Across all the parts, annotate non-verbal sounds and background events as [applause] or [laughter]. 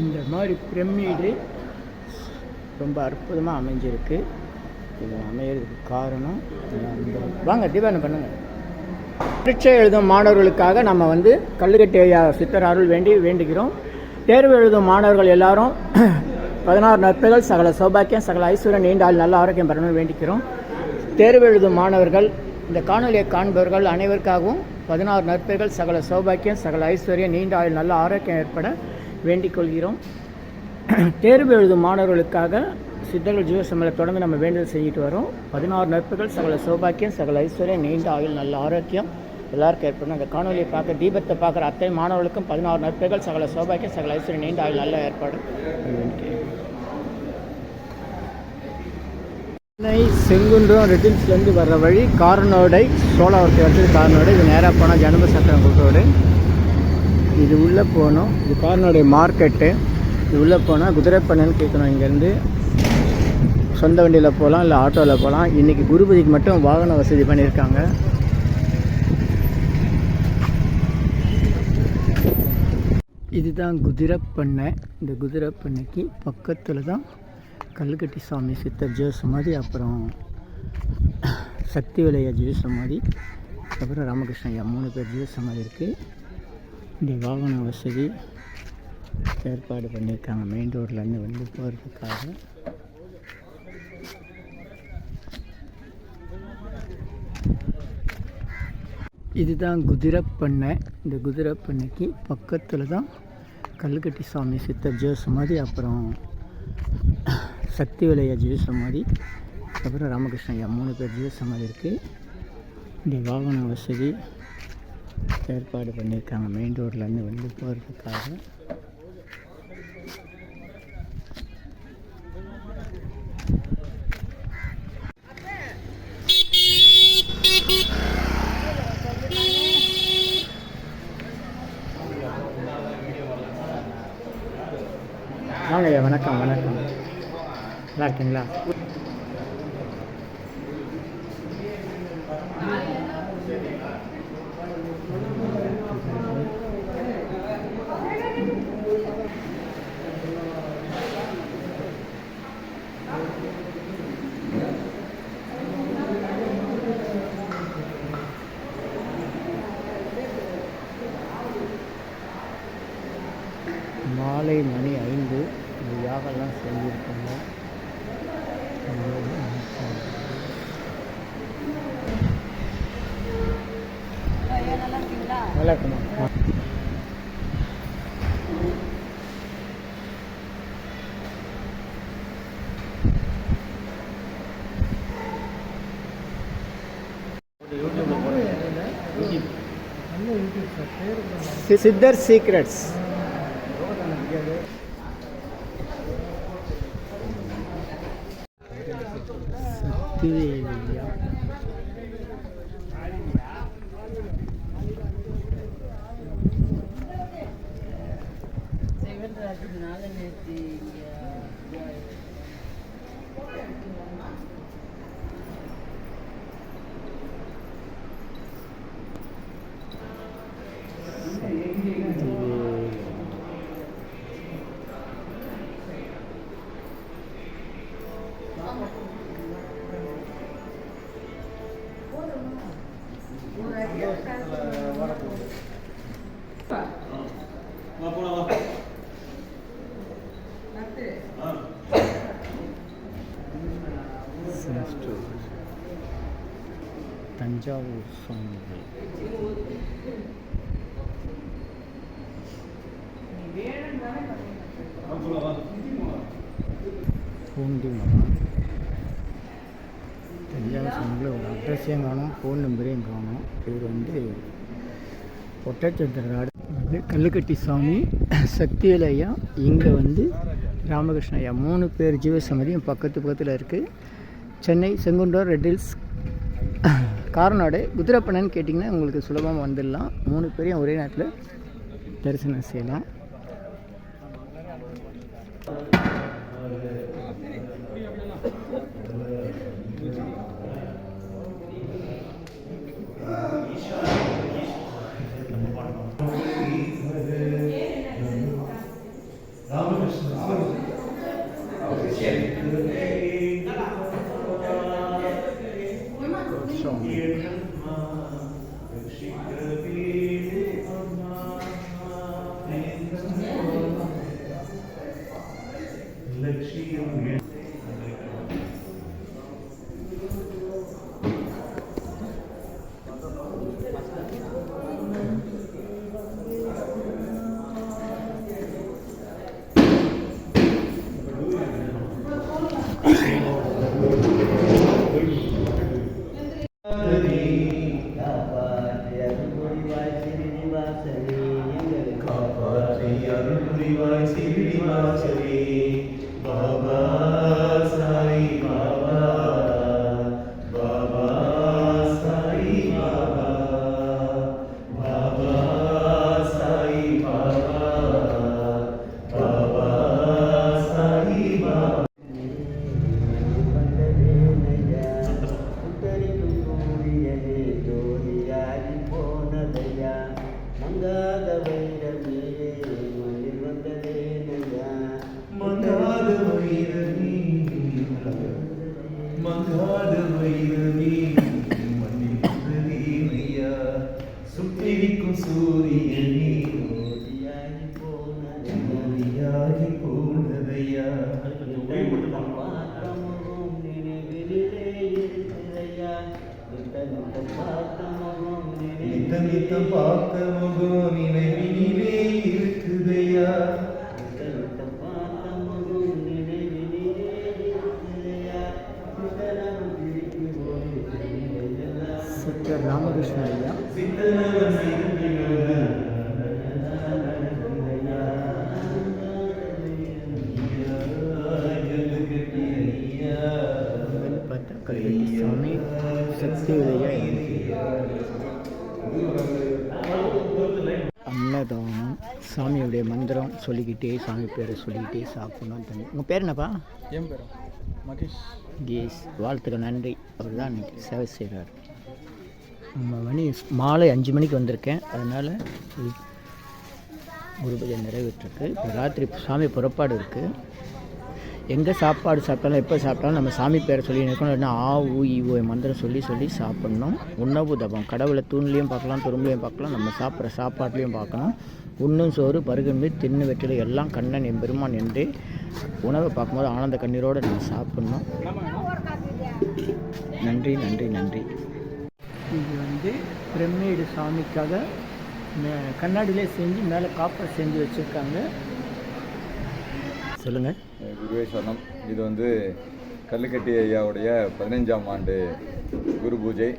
இந்த மாதிரி பிரமிடு ரொம்ப அற்புதமாக அமைஞ்சிருக்கு. இது அமையிறதுக்கு காரணம் வாங்க தீபாவளி பண்ணுங்கள் பரீட்சை எழுதும் மாணவர்களுக்காக நம்ம வந்து கல்லுக்கட்டேயா சித்தர் அருள் வேண்டி வேண்டுகிறோம். தேர்வு எழுதும் மாணவர்கள் எல்லாரும் [clears throat] பதினாறு நற்பைகள் சகல சௌபாக்கியம் சகல ஐஸ்வர்யம் நீண்ட ஆள் நல்ல ஆரோக்கியம் பெறணும்னு வேண்டிக்கிறோம். தேர்வு எழுதும் மாணவர்கள் இந்த காணொலியை காண்பவர்கள் அனைவருக்காகவும் பதினாறு நற்பைகள் சகல சௌபாக்கியம் சகல ஐஸ்வர்யம் நீண்ட ஆயுள் நல்ல ஆரோக்கியம் ஏற்பட வேண்டிக் கொள்கிறோம் தேர்வு எழுதும் மாணவர்களுக்காக சித்தர்கள் ஜீவசமலை தொடர்ந்து நம்ம வேண்டுதல் செஞ்சுட்டு வரோம். பதினாறு நட்புகள் சகல சௌபாக்கியம் சகல ஐஸ்வர்யம் நீண்ட ஆயுள் நல்ல ஆரோக்கியம். எல்லாருக்கும் ஏற்படும் அந்த காணொலியை பார்க்க தீபத்தை பார்க்குற அத்தனை மாணவர்களுக்கும் பதினாறு நட்புகள் சகல சௌபாக்கியம் சகல ஐஸ்வர்யம் நீண்ட ஆயுள் நல்ல ஏற்பாடு. சென்னை செங்குன்றம் ரெட்டில்ஸ்லேருந்து வர்ற வழி காரனோடை சோழவரத்தை வந்து காரனோடை. இது நேராக போனால் ஜனப சட்டம் ரோடு இது உள்ளே போகணும் இது காரனுடைய மார்க்கெட்டு இது உள்ளே போனால் குதிரைப்பண்ணன்னு கேட்கணும் இங்கேருந்து. சொந்த வண்டியில் போகலாம் இல்லை ஆட்டோவில் போகலாம் இன்றைக்கி குருபதிக்கு மட்டும் வாகன வசதி பண்ணியிருக்காங்க. இதுதான் குதிரைப்பண்ணை இந்த குதிரைப்பண்ணைக்கு பக்கத்தில் தான் கல்லுக்கட்டி சாமி சித்தர் ஜீவ மாதிரி அப்புறம் சக்தி விலையா ஜீவ மாதிரி அப்புறம் ராமகிருஷ்ண ஐயா மூணு பேர் ஜீவ மாதிரி இருக்குது இந்த வாகன வசதி ஏற்பாடு பண்ணியிருக்காங்க. மெயின் ரோட்லேருந்து வந்து போகிறதுக்காக இதுதான் குதிரைப்பண்ணை. இந்த குதிரைப்பண்ணைக்கு பக்கத்தில் தான் கல்லுக்கட்டி சாமி சித்தர் ஜீவ மாதிரி அப்புறம் சக்தி விலையா ஜீவ மாதிரி அப்புறம் ராமகிருஷ்ண ஐயா மூணு பேர் ஜீவ மாதிரி இருக்குது இந்த வாகன வசதி ஏற்பாடு பண்ணியிருக்காங்க. மெயின் ரோட்லேருந்து வந்து போகிறதுக்காக வாங்கய்யா வணக்கம் வணக்கம். நல்லா இருக்கீங்களா மாலை மணி ஐந்து இந்த யாகெல்லாம் செஞ்சுருக்காங்க நல்லா இருக்குமா சித்தர் சீக்ரெட்ஸ் சக்திவேலியா தஞ்சாவூர் சுவாமிகள் பூண்டி மரம் தஞ்சாவூர் சுவாமிகள் ஒரு அட்ரஸையும் காணும் ஃபோன் நம்பரையும் காணும் இவர் வந்து ஒட்டச்சத்திர வந்து கல்லுக்கட்டி சாமி சக்திவேல் இங்கே வந்து ராமகிருஷ்ண ஐயா மூணு பேர் ஜீவசமதியும் பக்கத்து பக்கத்தில் இருக்குது சென்னை செங்குன்றம் ரெட்டில்ஸ் காரநாடு குதிரப்பண்ணன்னு கேட்டிங்கன்னா உங்களுக்கு சுலபமாக வந்துடலாம். மூணு பேரையும் ஒரே நேரத்தில் தரிசனம் செய்யலாம். पापात्रि अनुरिवा चिरिवाचरे बाबा மங்காத வைரவி ராமகிருஷ்ண ஐயா பார்த்தா கல்வெட்டி சாமி சக்தி உதயா அன்னதானம் சாமியுடைய மந்திரம் சொல்லிக்கிட்டே சாமி பேரை சொல்லிக்கிட்டே சாப்பிடணும் தண்ணி உங்கள் பேர் என்னப்பா என் பேரா மகேஷ் கேஸ் வாழ்த்துக்கள் நன்றி அவர் தான் இன்னைக்கு சேவை செய்கிறார் மணி மாலை அஞ்சு மணிக்கு வந்திருக்கேன். அதனால் குரு பூஜை நிறைவேற்றிருக்கு. இப்போ ராத்திரி சாமி புறப்பாடு இருக்குது எங்கே சாப்பாடு சாப்பிட்டாலும் எப்போ சாப்பிட்டாலும் நம்ம சாமி பேரை சொல்லி நிற்கணும் இல்லைன்னா ஆ ஊ இ ஓ மந்திரம் சொல்லி சொல்லி சாப்பிட்ணும். உணவு தபம். கடவுளை தூண்லேயும் பார்க்கலாம் துரும்புலையும் பார்க்கலாம். நம்ம சாப்பிட்ற சாப்பாட்லேயும் பார்க்கணும் உண்ணும் சோறு பருகன்பு தின்னு வெற்றிலை எல்லாம் கண்ணன் என் பெருமான் என்று உணவை பார்க்கும்போது ஆனந்த கண்ணீரோடு நம்ம சாப்பிட்ணும். நன்றி நன்றி நன்றி. இது வந்து பிரம்மேடு சாமிக்காக மே- கண்ணாடியிலே செஞ்சு மேலே காப்பர் செஞ்சு வச்சுருக்காங்க. சொல்லுங்கள் குருவே சரணம் இது வந்து கல்லுக்கட்டி ஐயாவுடைய பதினஞ்சாம் ஆண்டு குரு பூஜை.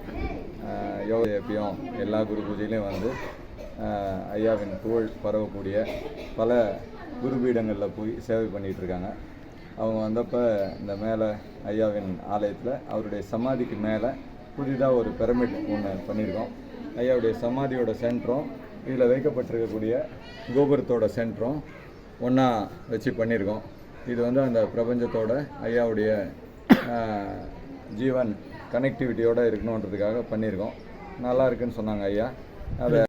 யோகா எப்பயும் எல்லா குரு பூஜையிலையும் வந்து ஐயாவின் புகழ் பரவக்கூடிய பல குரு பீடங்களில் போய் சேவை பண்ணிகிட்டு இருக்காங்க. அவங்க வந்தப்போ இந்த மேலே ஐயாவின் ஆலயத்தில் அவருடைய சமாதிக்கு மேலே புதிதாக ஒரு பிரமிட் ஒன்று பண்ணியிருக்கோம் ஐயாவுடைய சமாதியோட சென்டரும் இதில் வைக்கப்பட்டிருக்கக்கூடிய கோபுரத்தோட சென்டரும் ஒன்றா வச்சு பண்ணியிருக்கோம் இது வந்து அந்த பிரபஞ்சத்தோட ஐயாவுடைய ஜீவன் கனெக்டிவிட்டியோடு இருக்கணுன்றதுக்காக பண்ணியிருக்கோம் நல்லா இருக்குன்னு சொன்னாங்க ஐயா. அதை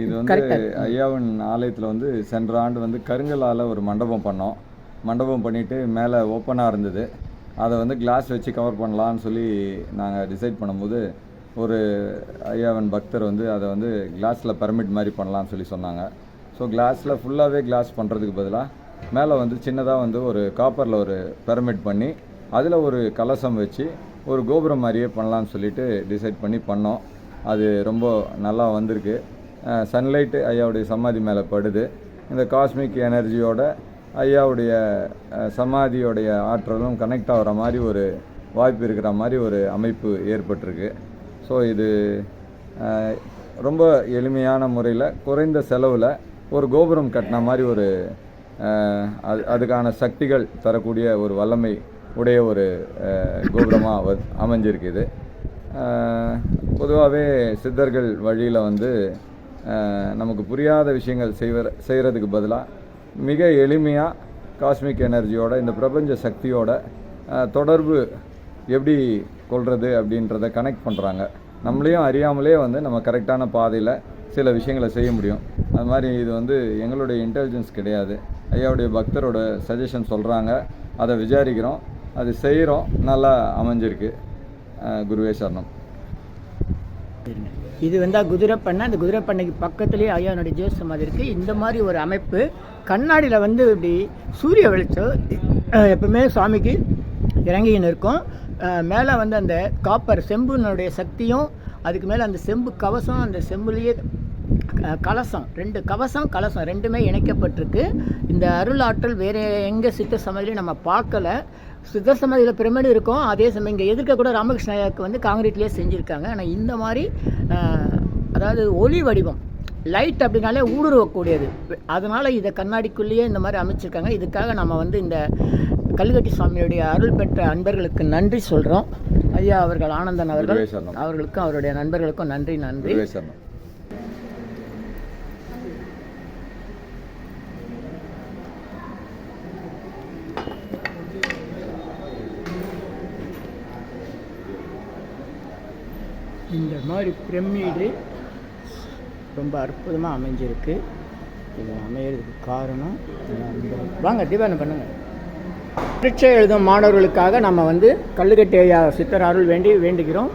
இது வந்து ஐயாவின் ஆலயத்தில் வந்து சென்ற ஆண்டு வந்து கருங்கல்லால் ஒரு மண்டபம் பண்ணோம். மண்டபம் பண்ணிவிட்டு மேலே ஓப்பனாக இருந்தது. அதை வந்து கிளாஸ் வச்சு கவர் பண்ணலான்னு சொல்லி நாங்கள் டிசைட் பண்ணும்போது ஒரு ஐயாவின் பக்தர் வந்து அதை வந்து கிளாஸில் பர்மிட் மாதிரி பண்ணலாம்னு சொல்லி சொன்னாங்க. ஸோ கிளாஸில் ஃபுல்லாகவே கிளாஸ் பண்ணுறதுக்கு பதிலாக மேலே வந்து சின்னதாக வந்து ஒரு காப்பரில் ஒரு பெர்மிட் பண்ணி அதில் ஒரு கலசம் வச்சு ஒரு கோபுரம் மாதிரியே பண்ணலான்னு சொல்லிட்டு டிசைட் பண்ணி பண்ணோம். அது ரொம்ப நல்லா வந்திருக்கு. சன்லைட்டு ஐயாவுடைய சமாதி மேலே படுது. இந்த காஸ்மிக் எனர்ஜியோட ஐயாவுடைய சமாதியோடைய ஆற்றலும் கனெக்ட் ஆகிற மாதிரி ஒரு வாய்ப்பு இருக்கிற மாதிரி ஒரு அமைப்பு ஏற்பட்டிருக்கு. ஸோ இது ரொம்ப எளிமையான முறையில் குறைந்த செலவில் ஒரு கோபுரம் கட்டின மாதிரி ஒரு அது அதுக்கான சக்திகள் தரக்கூடிய ஒரு வல்லமை உடைய ஒரு கோபுரமாக அமைஞ்சிருக்குது. பொதுவாகவே சித்தர்கள் வழியில் வந்து நமக்கு புரியாத விஷயங்கள் செய்வ செய்கிறதுக்கு பதிலாக மிக எளிமையாக காஸ்மிக் எனர்ஜியோட இந்த பிரபஞ்ச சக்தியோட தொடர்பு எப்படி கொள்வது அப்படின்றத கனெக்ட் பண்ணுறாங்க நம்மளையும் அறியாமலே வந்து நம்ம கரெக்டான பாதையில் சில விஷயங்களை செய்ய முடியும். அது மாதிரி இது வந்து எங்களுடைய இன்டெலிஜென்ஸ் கிடையாது. ஐயாவுடைய பக்தரோட சஜஷன் சொல்கிறாங்க அதை விசாரிக்கிறோம். அது செய்கிறோம் நல்லா அமைஞ்சிருக்கு. குருவேஸ்வரணம் குருவே சரணம். இது வந்து குதிரைப்பண்ணை அந்த குதிரைப்பண்ணைக்கு பக்கத்துலேயே ஐயானுடைய ஜோஸ் சமாதி இருக்குது இந்த மாதிரி ஒரு அமைப்பு கண்ணாடியில் வந்து இப்படி சூரிய வெளிச்சம் எப்பவுமே சுவாமிக்கு இறங்கின்னு இருக்கும். மேலே வந்து அந்த காப்பர் செம்புனுடைய சக்தியும் அதுக்கு மேலே அந்த செம்பு கவசம் அந்த செம்புலேயே கலசம் ரெண்டு கவசம் கலசம் ரெண்டுமே இணைக்கப்பட்டிருக்கு. இந்த அருள் ஆற்றல் வேறு எங்கே சித்த சமையலையும் நம்ம பார்க்கல. சித்த சமாதியில் பிரமிடு இருக்கும். அதே சமயம் இங்கே எதிர்க்க கூட ராமகிருஷ்ண ஐயாவுக்கு வந்து காங்கிரீட்லேயே செஞ்சுருக்காங்க. ஆனால் இந்த மாதிரி அதாவது ஒளி வடிவம் லைட் அப்படின்னாலே ஊடுருவக்கூடியது. அதனால் இதை கண்ணாடிக்குள்ளேயே இந்த மாதிரி அமைச்சிருக்காங்க. இதுக்காக நம்ம வந்து இந்த கல்கட்டி சுவாமியுடைய அருள் பெற்ற அன்பர்களுக்கு நன்றி சொல்கிறோம் ஐயா அவர்கள் ஆனந்தன் அவர்கள். அவர்களுக்கும் அவருடைய நண்பர்களுக்கும் நன்றி நன்றி. இந்த மாதிரி பிரமிடு ரொம்ப அற்புதமாக அமைஞ்சிருக்கு. இது அமையிறதுக்கு காரணம் வாங்க தீபாவளி பண்ணுங்க. பரீட்சை எழுதும் மாணவர்களுக்காக நம்ம வந்து கல்லுக்கட்டி ஐயா சித்தர் அருள் வேண்டி வேண்டுகிறோம்.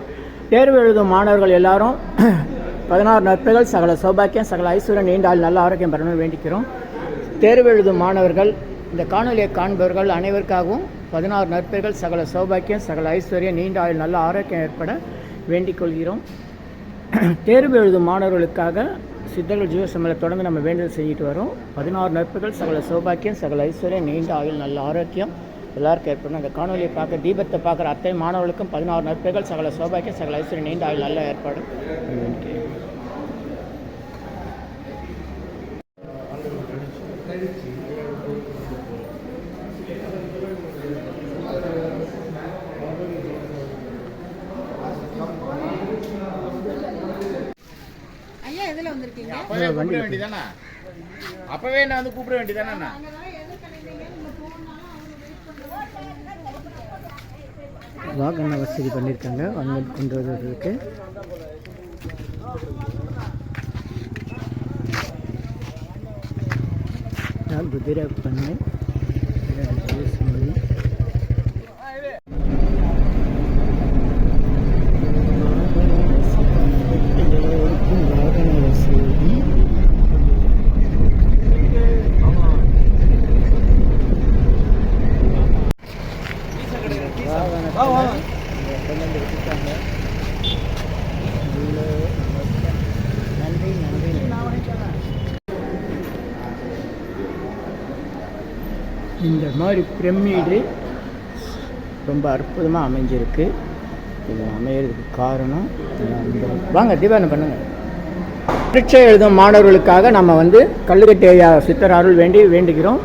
தேர்வு எழுதும் மாணவர்கள் எல்லாரும் [clears throat] பதினாறு நற்பைகள் சகல சௌபாக்கியம் சகல ஐஸ்வரன் நீண்டால் நல்ல ஆரோக்கியம் பெறணும்னு வேண்டிக்கிறோம். தேர்வு எழுதும் மாணவர்கள் இந்த காணொலியை காண்பவர்கள் அனைவருக்காகவும் பதினாறு நற்பெயர்கள் சகல சௌபாக்கியம் சகல ஐஸ்வர்யம் நீண்ட ஆயுள் நல்ல ஆரோக்கியம் ஏற்பட வேண்டிக் கொள்கிறோம் தேர்வு எழுதும் மாணவர்களுக்காக சித்தர்கள் ஜீவசமலை தொடர்ந்து நம்ம வேண்டுதல் செஞ்சுட்டு வரோம். பதினாறு நற்புகள் சகல சௌபாக்கியம் சகல ஐஸ்வர்யம் நீண்ட ஆயுள் நல்ல ஆரோக்கியம். எல்லாருக்கும் ஏற்படும். அந்த காணொலியை பார்க்க தீபத்தை பார்க்குற அத்தை மாணவர்களுக்கும் பதினாறு நற்புகள் சகல சௌபாக்கியம் சகல ஐஸ்வர்யம் நீண்ட ஆயுள் நல்ல ஏற்பாடு. வேண்டிக்கிறேன். அப்பவே கூப்பிட வேண்டியதானே? அப்பவே நான் வந்து கூப்பிட வேண்டியதானே வாகன வசதி பண்ணியிருக்காங்க வந்து கொண்டு வருவதற்கு. நான் குதிரை பண்ணை வாகன வசதி நன்றி நன்றி இந்த மாதிரி பிரமிடு ரொம்ப அற்புதமாக அமைஞ்சிருக்கு. இது அமையிறதுக்கு காரணம். வாங்க தீபாவளி பண்ணுங்கள் பரீட்சை எழுதும் மாணவர்களுக்காக நம்ம வந்து கல்லுக்கட்டி சித்தர் அருள் வேண்டி வேண்டுகிறோம்.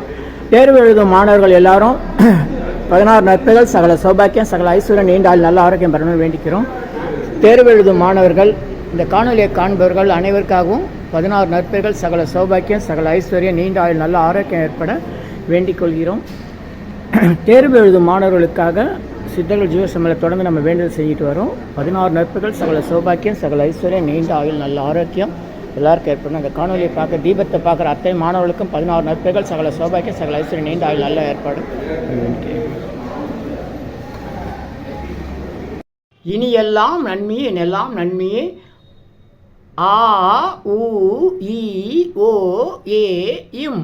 தேர்வு எழுதும் மாணவர்கள் எல்லாரும் [clears throat] பதினாறு நற்பைகள் சகல சௌபாக்கியம் சகல ஐஸ்வர்யம் நீண்ட நல்ல ஆரோக்கியம் பெறணும்னு வேண்டிக்கிறோம். தேர்வு எழுதும் மாணவர்கள் இந்த காணொலியை காண்பவர்கள் அனைவருக்காகவும் பதினாறு நற்பைகள் சகல சௌபாக்கியம் சகல ஐஸ்வர்யம் நீண்ட ஆயுள் நல்ல ஆரோக்கியம் ஏற்பட வேண்டிக் கொள்கிறோம் [clears throat] தேர்வு எழுதும் மாணவர்களுக்காக சித்தர்கள் ஜீவசமலை தொடர்ந்து நம்ம வேண்டுதல் செஞ்சுட்டு வரோம். பதினாறு நட்புகள் சகல சௌபாக்கியம் சகல ஐஸ்வர்யம் நீண்ட ஆயுள் நல்ல ஆரோக்கியம் எல்லாருக்கும் ஏற்படும். அந்த காணொலியை பார்க்க தீபத்தை பார்க்குற அத்தை மாணவர்களுக்கும் பதினாறு நட்புகள் சகல சௌபாக்கியம் சகல ஐஸ்வரி நீண்ட ஆயுள் நல்ல ஏற்பாடு. இனி எல்லாம் நன்மையே எல்லாம் நன்மையே. ஆ உ இ ஓ ஏ இம்.